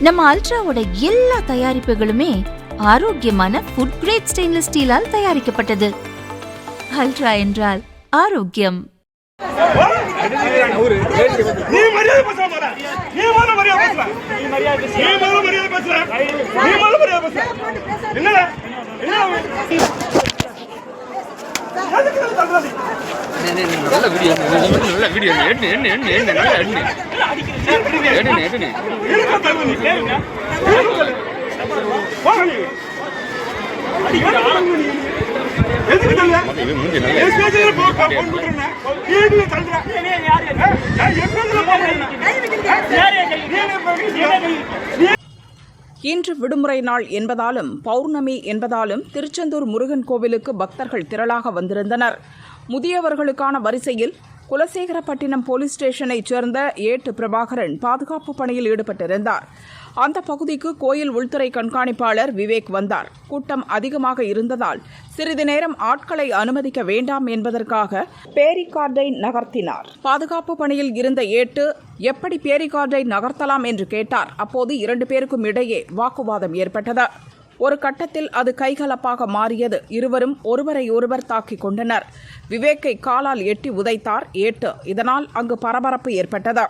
நம்ம அல்ட்ராவோட எல்லா தயாரிப்புகளுமே ஆரோக்கியமான ஃபுட் கிரேட் ஸ்டெயின்லெஸ் ஸ்டீலால் தயாரிக்கப்பட்டது. அல்ட்ரா என்றால் ஆரோக்கியம். நீ மரியாதை பேச மாட்டா நீ மரியாதை பேசல நீ மரியாதை பேச நீ முதல்ல மரியாதை பேசல நீ முதல்ல மரியாதை பேச என்னடா என்ன எதுக்கு இதை தள்ளுற நீ? நல்ல வீடியோ நல்ல வீடியோ எண்ணு எண்ணு எண்ணு எண்ணு நல்ல எண்ணு எண்ணு எண்ணு எதுக்கு என்ன- இன்று விடுமுறை நாள் என்பதாலும் பௌர்ணமி என்பதாலும் திருச்செந்தூர் முருகன் கோவிலுக்கு பக்தர்கள் திரளாக வந்திருந்தனர். முதியவர்களுக்கான வரிசையில் குலசேகரப்பட்டினம் போலீஸ் ஸ்டேஷனைச் சேர்ந்த ஏட்டு பிரபாகரன் பாதுகாப்பு பணியில் ஈடுபட்டிருந்தார். அந்த பகுதிக்கு கோயில் உள்துறை கண்காணிப்பாளர் விவேக் வந்தார். கூட்டம் அதிகமாக இருந்ததால் சிறிது நேரம் ஆட்களை அனுமதிக்க வேண்டாம் என்பதற்காக பேரிகார்டை நகர்த்தினார். பாதுகாப்பு பணியில் இருந்த ஏட்டு எப்படி பேரிகார்டை நகர்த்தலாம்? என்று கேட்டார். அப்போது இரண்டு பேருக்கும் இடையே வாக்குவாதம் ஏற்பட்டது. ஒரு கட்டத்தில் அது கைகலப்பாக மாறியது. இருவரும் ஒருவரை ஒருவர் தாக்கிக் கொண்டனர். விவேக்கை காலால் எட்டி உதைத்தார். ஏட்டு. இதனால் அங்கு பரபரப்பு ஏற்பட்டது.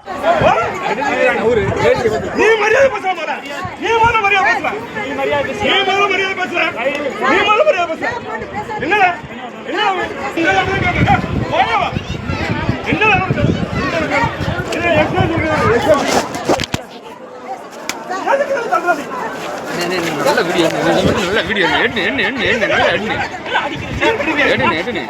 நீ மரியாதை மாட்டா நீ முதல்ல மரியாதை பேசல நீ மரியாதை பேச நீ முதல்ல மரியாதை பேசல நீ முதல்ல மரியாதை பேச என்னடா என்ன என்னடா கேக்குறா போடா என்னடா என்னடா என்ன எக்ஸ்பிரஸ் இருக்கு எதுக்கு இதை தள்ளுற நீ? நல்ல வீடியோ நல்ல வீடியோ எண்ணு எண்ணு எண்ணு எண்ணு நல்ல எண்ணு எண்ணு எண்ணு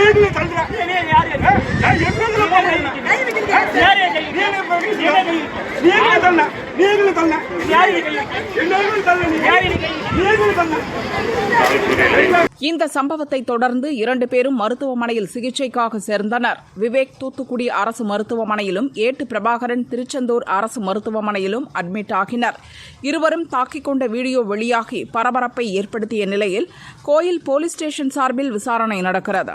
எதுக்கு தள்ளுற இந்த சம்பவத்தை தொடர்ந்து இரண்டு பேரும் மருத்துவமனையில் சிகிச்சைக்காக சேர்ந்தனர். விவேக் தூத்துக்குடி அரசு மருத்துவமனையிலும் ஏட்டு பிரபாகரன் திருச்செந்தூர் அரசு மருத்துவமனையிலும் அட்மிட் ஆகினர். இருவரும் தாக்கிக் கொண்ட வீடியோ வெளியாகி பரபரப்பை ஏற்படுத்திய நிலையில் கோயில் போலீஸ் ஸ்டேஷன் சார்பில் விசாரணை நடக்கிறது.